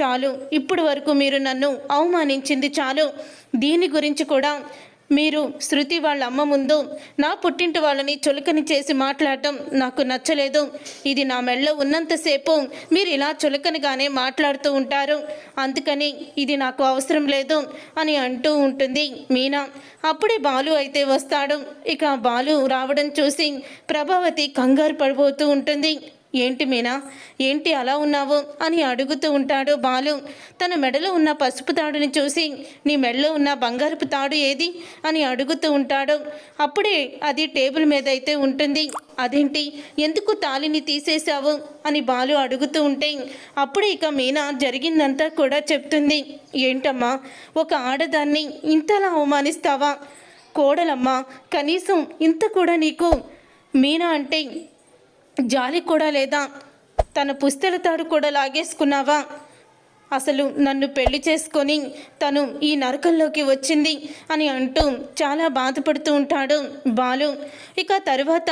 చాలు. ఇప్పటి వరకు మీరు నన్ను అవమానించింది చాలు. దీని గురించి కూడా మీరు శృతి వాళ్ళ అమ్మ ముందు నా పుట్టింటి వాళ్ళని చులకని చేసి మాట్లాడటం నాకు నచ్చలేదు. ఇది నా మెళ్ళ ఉన్నంతసేపు మీరు ఇలా చులకనగానే మాట్లాడుతూ ఉంటారు. అందుకని ఇది నాకు అవసరం లేదు అని అంటూ ఉంటుంది మీనా. అప్పుడే బాలు అయితే వస్తాడు. ఇక బాలు రావడం చూసి ప్రభావతి కంగారు పడిపోతూ ఉంటుంది. ఏంటి మీనా? ఏంటి అలా ఉన్నావు? అని అడుగుతూ ఉంటాడు బాలు. తన మెడలో ఉన్న పసుపు తాడుని చూసి నీ మెడలో ఉన్న బంగారపు తాడు ఏది? అని అడుగుతూ ఉంటాడు. అప్పుడే అది టేబుల్ మీద అయితే ఉంటుంది. అదేంటి? ఎందుకు తాలిని తీసేశావు? అని బాలు అడుగుతూ ఉంటే అప్పుడే ఇక మీనా జరిగిందంతా కూడా చెప్తుంది. ఏంటమ్మా? ఒక ఆడదాన్ని ఇంతలా అవమానిస్తావా? కోడలమ్మా కనీసం ఇంత కూడా నీకు? మీనా అంటే జాలి కూడా లేదా? తన పుస్తల తాడు కూడా లాగేసుకున్నావా? అసలు నన్ను పెళ్ళి చేసుకొని తను ఈ నరకంలోకి వచ్చింది అని అంటూ చాలా బాధపడుతూ ఉంటాడు బాలు. ఇక తరువాత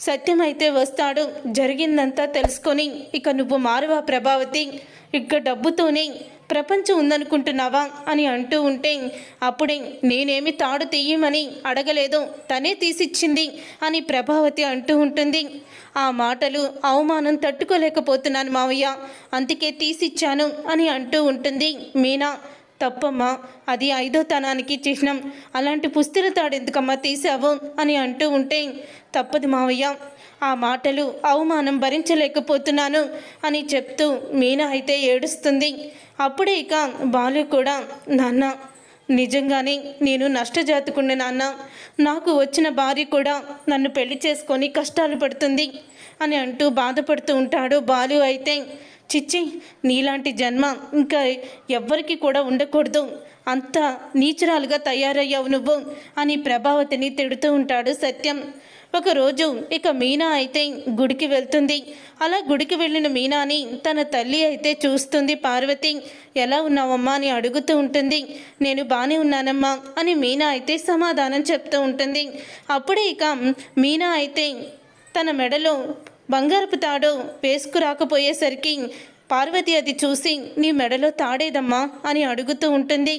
సత్యం అయితే వస్తాడు. జరిగిందంతా తెలుసుకొని ఇక నువ్వు మారువా ప్రభావతి? ఇక డబ్బుతోనే ప్రపంచం ఉందనుకుంటున్నావా? అని అంటూ ఉంటే అప్పుడే నేనేమి తాడు తీయమని అడగలేదు. తనే తీసిచ్చింది అని ప్రభావతి అంటూ ఉంటుంది. ఆ మాటలు అవమానం తట్టుకోలేకపోతున్నాను మావయ్య. అందుకే తీసిచ్చాను అని అంటూ ఉంటుంది. మీనా తప్పమ్మా అది ఐదో తనానికి చిహ్నం. అలాంటి పుస్తల తాడెందుకమ్మా తీసావు? అని అంటూ ఉంటే తప్పదు మావయ్య ఆ మాటలు అవమానం భరించలేకపోతున్నాను అని చెప్తూ మీనా అయితే ఏడుస్తుంది. అప్పుడే ఇక బాలు కూడా నాన్న నిజంగానే నేను నష్టజాతుకున్న నాన్న. నాకు వచ్చిన భార్య కూడా నన్ను పెళ్ళి చేసుకొని కష్టాలు పడుతుంది అని అంటూ బాధపడుతూ ఉంటాడు బాలు అయితే. చిచ్చి నీలాంటి జన్మ ఇంకా ఎవ్వరికి కూడా ఉండకూడదు. అంత నీచురాలుగా తయారయ్యావు నువ్వు అని ప్రభావతిని తిడుతూ ఉంటాడు సత్యం. ఒకరోజు ఇక మీనా అయితే గుడికి వెళ్తుంది. అలా గుడికి వెళ్ళిన మీనాని తన తల్లి అయితే చూస్తుంది. పార్వతి ఎలా ఉన్నావమ్మా? అని అడుగుతూ ఉంటుంది. నేను బాగానే ఉన్నానమ్మా అని మీనా అయితే సమాధానం చెప్తూ ఉంటుంది. అప్పుడే ఇక మీనా అయితే తన మెడలో బంగారపు తాడు వేసుకురాకపోయేసరికి పార్వతి అది చూసి నీ మెడలో తాడేదమ్మా? అని అడుగుతూ ఉంటుంది.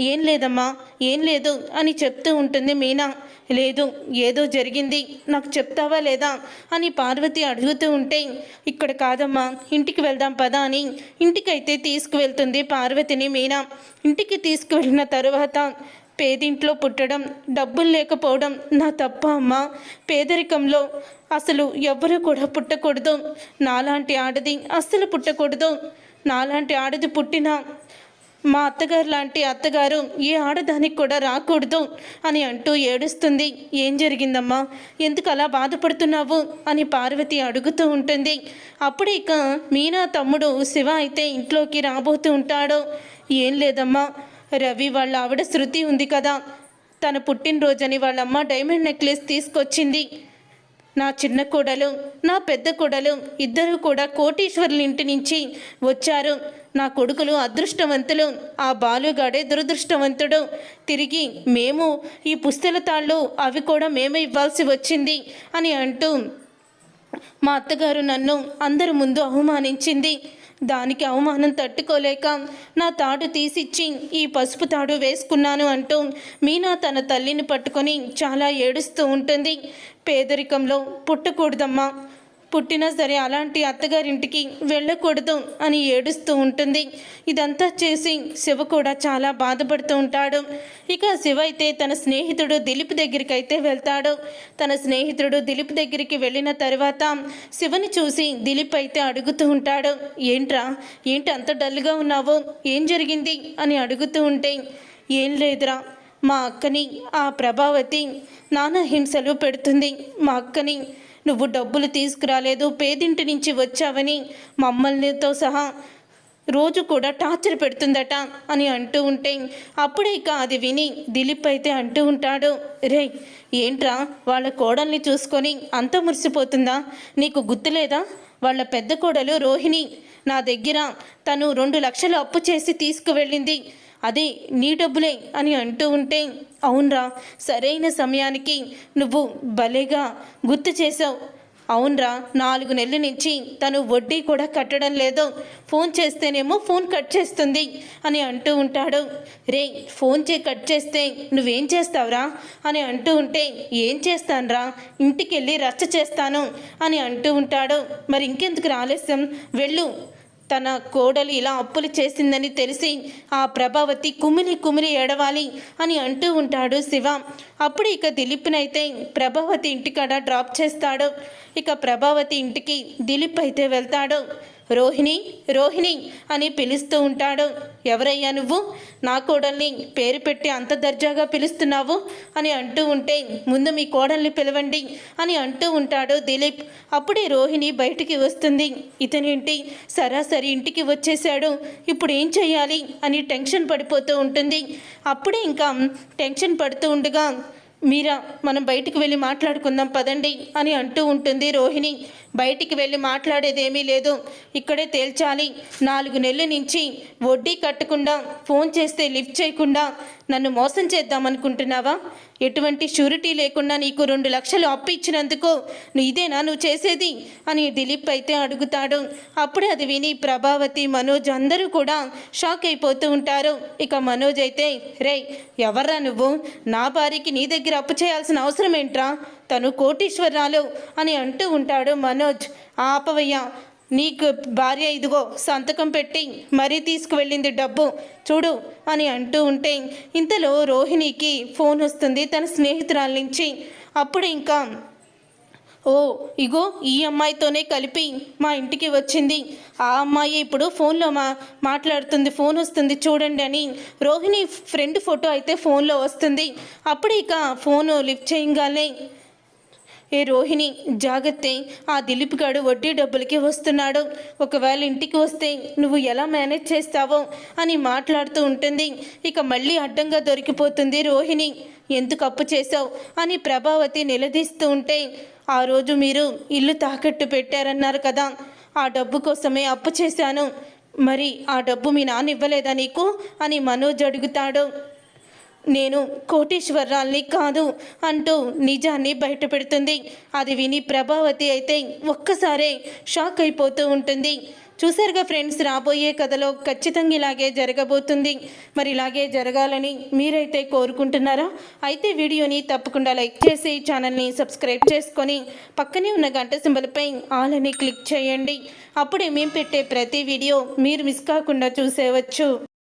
ఏం లేదమ్మా ఏం లేదు అని చెప్తూ ఉంటుంది మీనా. లేదు ఏదో జరిగింది నాకు చెప్తావా లేదా? అని పార్వతి అడుగుతూ ఉంటే ఇక్కడ కాదమ్మా ఇంటికి వెళ్దాం పదా అని ఇంటికైతే తీసుకువెళ్తుంది పార్వతిని మీనా. ఇంటికి తీసుకువెళ్ళిన తరువాత పేదింట్లో పుట్టడం డబ్బులు లేకపోవడం నా తప్ప అమ్మా. పేదరికంలో అసలు ఎవ్వరూ కూడా పుట్టకూడదు. నాలాంటి ఆడది అస్సలు పుట్టకూడదు. నాలాంటి ఆడది పుట్టినా మా అత్తగారు లాంటి అత్తగారు ఏ ఆడదానికి కూడా రాకూడదు అని అంటూ ఏడుస్తుంది. ఏం జరిగిందమ్మా? ఎందుకు అలా బాధపడుతున్నావు? అని పార్వతి అడుగుతూ ఉంటుంది. అప్పుడు ఇక మీనా తమ్ముడు శివ అయితే ఇంట్లోకి రాబోతూ ఉంటాడు. ఏం లేదమ్మా. రవి వాళ్ళ ఆవిడ శృతి ఉంది కదా. తన పుట్టినరోజని వాళ్ళమ్మ డైమండ్ నెక్లెస్ తీసుకొచ్చింది. నా చిన్న కోడలు నా పెద్ద కోడలు ఇద్దరు కూడా కోటీశ్వరుల ఇంటి నుంచి వచ్చారు. నా కొడుకులు అదృష్టవంతులు ఆ బాలుగాడే దురదృష్టవంతుడు. తిరిగి మేము ఈ పుస్తల తాళ్ళు అవి కూడా మేమే ఇవ్వాల్సి వచ్చింది అని అంటూ మా అత్తగారు నన్ను అందరి ముందు అవమానించింది. దానికి అవమానం తట్టుకోలేక నా తాడు తీసిచ్చి ఈ పసుపు తాడు వేసుకున్నాను అంటూ మీనా తన తల్లిని పట్టుకొని చాలా ఏడుస్తూ ఉంటుంది. పేదరికంలో పుట్టకూడదమ్మా. పుట్టినా సరే అలాంటి అత్తగారింటికి వెళ్ళకూడదు అని ఏడుస్తూ ఉంటుంది. ఇదంతా చేసి శివ కూడా చాలా బాధపడుతూ ఉంటాడు. ఇక శివ అయితే తన స్నేహితుడు దిలీప్ దగ్గరికి అయితే వెళ్తాడు. తన స్నేహితుడు దిలీప్ దగ్గరికి వెళ్ళిన తర్వాత శివని చూసి దిలీప్ అయితే అడుగుతూ ఉంటాడు ఏంట్రా? ఏంటి అంత డల్గా ఉన్నావు? ఏం జరిగింది? అని అడుగుతూ ఉంటే ఏం లేదురా. మా అక్కని ఆ ప్రభావతి నానా హింసలు పెడుతుంది. మా అక్కని నువ్వు డబ్బులు తీసుకురాలేదు పేదింటి నుంచి వచ్చావని మమ్మల్నితో సహా రోజు కూడా టార్చర్ పెడుతుందట అని అంటూ ఉంటే అప్పుడే ఇక అది విని దిలీప్ అయితే అంటూ ఉంటాడు రే ఏంట్రా వాళ్ళ కోడల్ని చూసుకొని అంత మురిసిపోతుందా? నీకు గుర్తులేదా వాళ్ళ పెద్ద కోడలు రోహిణి నా దగ్గర తను రెండు లక్షలు అప్పు చేసి తీసుకువెళ్ళింది. అదే నీ డబ్బులే అని అంటూ ఉంటే అవునరా సరైన సమయానికి నువ్వు భలేగా గుర్తు చేసావు అవునరా నాలుగు నెలల నుంచి తను వడ్డీ కూడా కట్టడం లేదు. ఫోన్ చేస్తేనేమో ఫోన్ కట్ చేస్తుంది అని అంటూ ఉంటాడు. రే ఫోన్ చే కట్ చేస్తే నువ్వేం చేస్తావురా? అని అంటూ ఉంటే ఏం చేస్తానురా? ఇంటికి వెళ్ళి రచ్చ చేస్తాను అని అంటూ ఉంటాడు. మరి ఇంకెందుకు ఆలస్యం వెళ్ళు. తన కోడలు ఇలా అప్పులు చేసిందని తెలిసి ఆ ప్రభావతి కుమిలి కుమిలి ఏడవాలి అని అంటూ ఉంటాడు శివ. అప్పుడు ఇక దిలీప్నైతే ప్రభావతి ఇంటికాడ డ్రాప్ చేస్తాడు. ఇక ప్రభావతి ఇంటికి దిలీప్ అయితే వెళ్తాడు. రోహిణి రోహిణి అని పిలుస్తూ ఉంటాడు. ఎవరయ్యా నువ్వు? నా కోడల్ని పేరు పెట్టి అంత దర్జాగా పిలుస్తున్నావు అని అంటూ ఉంటే ముందు మీ కోడల్ని పిలవండి అని అంటూ ఉంటాడు దిలీప్. అప్పుడే రోహిణి బయటికి వస్తుంది. ఇతనేంటి? సరాసరి ఇంటికి వచ్చేసాడు ఇప్పుడు ఏం చేయాలి? అని టెన్షన్ పడిపోతూ ఉంటుంది. అప్పుడే ఇంకా టెన్షన్ పడుతూ ఉండగా మీరా మనం బయటికి వెళ్ళి మాట్లాడుకుందాం పదండి అని అంటూ ఉంటుంది రోహిణి. బయటికి వెళ్ళి మాట్లాడేదేమీ లేదు. ఇక్కడే తేల్చాలి. నాలుగు నెలల నుంచి వడ్డీ కట్టకుండా ఫోన్ చేస్తే లిఫ్ట్ చేయకుండా నన్ను మోసం చేద్దామనుకుంటున్నావా? ఎటువంటి షూరిటీ లేకుండా నీకు రెండు లక్షలు అప్పు ఇచ్చినందుకు ఇదేనా నువ్వు చేసేది? అని దిలీప్ అయితే అడుగుతాడు. అప్పుడే అది విని ప్రభావతి మనోజ్ అందరూ కూడా షాక్ అయిపోతూ ఉంటారు. ఇక మనోజ్ అయితే రే ఎవర్రా నువ్వు? నా భార్యకి నీ దగ్గర అప్పు చేయాల్సిన అవసరం ఏంట్రా? తను కోటీశ్వరాలు అని అంటూ ఉంటాడు మనోజ్. ఆపవయ్య. నీకు భార్య ఇదిగో సంతకం పెట్టి మరీ తీసుకువెళ్ళింది డబ్బు. చూడు అని అంటూ ఉంటే ఇంతలో రోహిణికి ఫోన్ వస్తుంది తన స్నేహితురాల నుంచి. అప్పుడు ఇంకా ఓ ఇగో ఈ అమ్మాయితోనే కలిపి మా ఇంటికి వచ్చింది. ఆ అమ్మాయి ఇప్పుడు ఫోన్లో మా మాట్లాడుతుంది ఫోన్ వస్తుంది చూడండి అని రోహిణి ఫ్రెండ్ ఫోటో అయితే ఫోన్లో వస్తుంది. అప్పుడు ఇక ఫోను లిఫ్ట్ చేయగానే ఏ రోహిణి జాగ్రత్త. ఆ దిలీప్ గాడు వడ్డీ డబ్బులకి వస్తున్నాడు. ఒకవేళ ఇంటికి వస్తే నువ్వు ఎలా మేనేజ్ చేస్తావో అని మాట్లాడుతూ ఉంటుంది. ఇక మళ్ళీ అడ్డంగా దొరికిపోతుంది రోహిణి. ఎందుకు అప్పు చేశావు? అని ప్రభావతి నిలదీస్తూ ఉంటే ఆ రోజు మీరు ఇల్లు తాకట్టు పెట్టారన్నారు కదా. ఆ డబ్బు కోసమే అప్పు చేశాను. మరి ఆ డబ్బు మీ నాన్న ఇవ్వలేదా నీకు? అని మనోజ్ అడుగుతాడు. నేను కోటీశ్వరరాల్ని కాదు అంటూ నిజాన్ని బయటపెడుతుంది. అది విని ప్రభావతి అయితే ఒక్కసారే షాక్ అయిపోతూ ఉంటుంది. చూసారుగా ఫ్రెండ్స్ రాబోయే కథలో ఖచ్చితంగా ఇలాగే జరగబోతుంది. మరి ఇలాగే జరగాలని మీరైతే కోరుకుంటున్నారా? అయితే వీడియోని తప్పకుండా లైక్ చేసి ఛానల్ని సబ్స్క్రైబ్ చేసుకొని పక్కనే ఉన్న గంట సింబల్పై ఆల్ అని క్లిక్ చేయండి. అప్పుడే మేము పెట్టే ప్రతి వీడియో మీరు మిస్ కాకుండా చూసేవచ్చు.